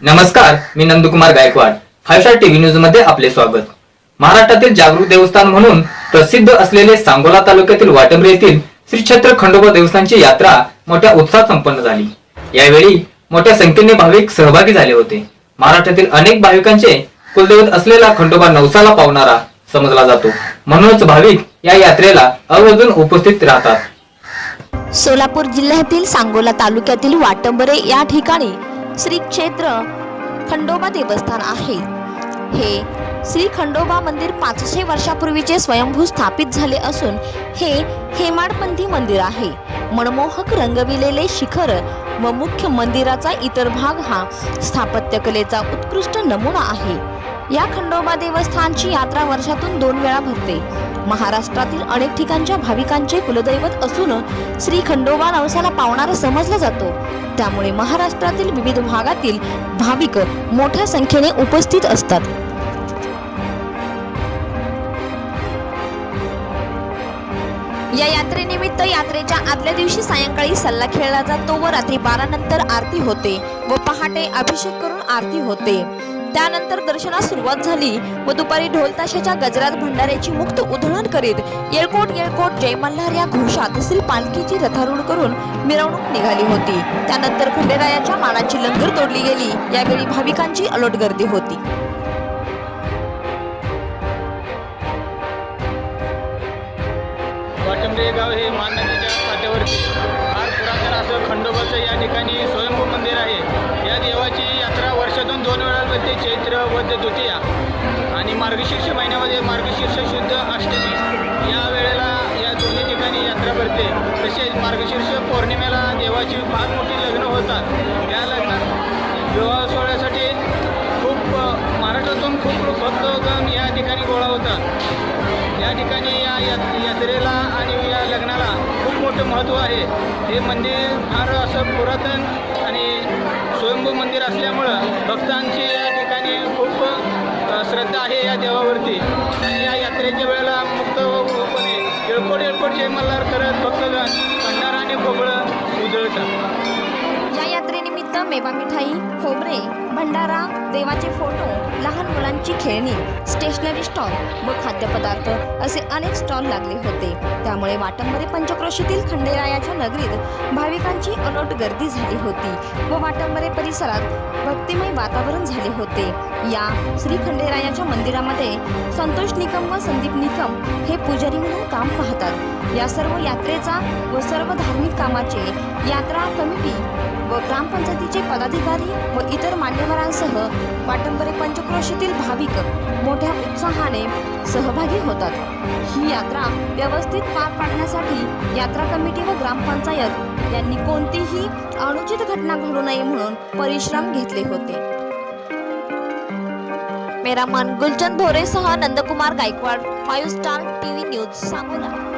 नमस्कार मी Nandkumar Gaikwad. Five star TV न्यूजमध्ये आपले स्वागत. महाराष्ट्रातील जागृत देवस्थान म्हणून प्रसिद्ध असलेले सांगोला तालुक्यातील वाटंबरे येथील श्री छत्र खंडोबा देवस्थानची यात्रा मोठ्या उत्साहात संपन्न झाली. यावेळी मोठ्या संख्येने भाविक सहभागी झाले होते. महाराष्ट्रातील अनेक भाविकांचे कुलदैवत असलेला खंडोबा नवसाला पावणारा समजला जातो. म्हणूनच भाविक या यात्रेला अवजून उपस्थित राहतात. सोलापूर जिल्ह्यातील सांगोला तालुक्यातील वाटंबरे या ठिकाणी श्री क्षेत्र खंडोबा देवस्थान आहे. हे श्री खंडोबा मंदिर पाचशे वर्षापूर्वीचे स्वयंभू स्थापित झाले असून हे हेमाडपंथी मंदिर आहे. मनमोहक रंगविलेले शिखर व मुख्य मंदिराचा इतर भाग हा स्थापत्यकलेचा उत्कृष्ट नमुना आहे. या खंडोबा देवस्थानची यात्रा वर्षातून दोन वेळा भरते. महाराष्ट्रातील अनेक ठिकाणच्या भाविकांचे कुलदैवत असून श्री खंडोबा नवसाला पावणारा समजला जातो. त्यामुळे महाराष्ट्रातील विविध भागातील भाविक मोठ्या संख्येने उपस्थित असतात. या यात्रेनिमित्त यात्रेच्या आदल्या दिवशी सायंकाळी सल्ला खेळला जातो व रात्री बारा नंतर आरती होते व पहाटे अभिषेक करून आरती होते. त्यानंतर दर्शनास सुरुवात झाली. व दुपारी ढोलताशाच्या गजरात भंडाऱ्याची मुक्त उधळण करीत येळकोट येळकोट जय मल्हार या घोषात श्री पालखीची रथारूढ करून मिरवणूक निघाली होती. त्यानंतर खंडेरायाच्या मानाची लंगर तोडली गेली. यावेळी भाविकांची अलोट गर्दी होती. गाव हे मान नदीच्या काठावरती फार पुरातन असं खंडोबाचं या ठिकाणी स्वयंभू मंदिर आहे या देवाची यात्रा वर्षातून चैत्र वद्य द्वितीया आणि मार्गशीर्ष महिन्यामध्ये मार्गशीर्ष शुद्ध अष्टमी. या वेळेला या दोन्ही ठिकाणी यात्रा भरते. तसेच मार्गशीर्ष पौर्णिमेला देवाची फार मोठी लग्न होतात. या लग्नात विवाह सोहळ्यासाठी खूप महाराष्ट्रातून खूप भक्तगण या ठिकाणी गोळा होतात. या ठिकाणी या यात्रेला आणि या लग्नाला खूप मोठं महत्त्व आहे. हे मंदिर फार असं पुरातन आणि स्वयंभू मंदिर असल्यामुळं भक्तांची येळकोट येळकोट जय मेवा मिठाई खोबरे भंडारा देवाचे फोटो लहान मुलांची खेळणी स्टेशनरी स्टॉल व खाद्यपदार्थ असे अनेक स्टॉल लागले होते. त्यामुळे वाटंबरे पंचक्रोशीतील खंडेरायाच्या नगरीत भाविकांची अलोट गर्दी झाली होती व वाटंबरे परिसरात भक्तिमय वातावरण झाले होते. या श्री खंडेरायाच्या मंदिरामध्ये संतोष निकम व संदीप निकम हे पुजारी म्हणून काम पाहतात. या सर्व यात्रेचा व सर्व धार्मिक कामाचे यात्रा कमिटी व ग्रामपंचायतीचे पदाधिकारी व इतर मान्यवरांसह पाटंबरे पंचक्रोशीतील भाविक मोठ्या उत्साहाने सहभागी होतात. ही यात्रा व्यवस्थित पार पाडण्यासाठी यात्रा कमिटी व ग्रामपंचायत यांनी कोणतीही अनुचित घटना घडू नये म्हणून परिश्रम घेतले होते. मेरा मन Gulchand भोरेसह Nandkumar Gaikwad five star TV news Sangola.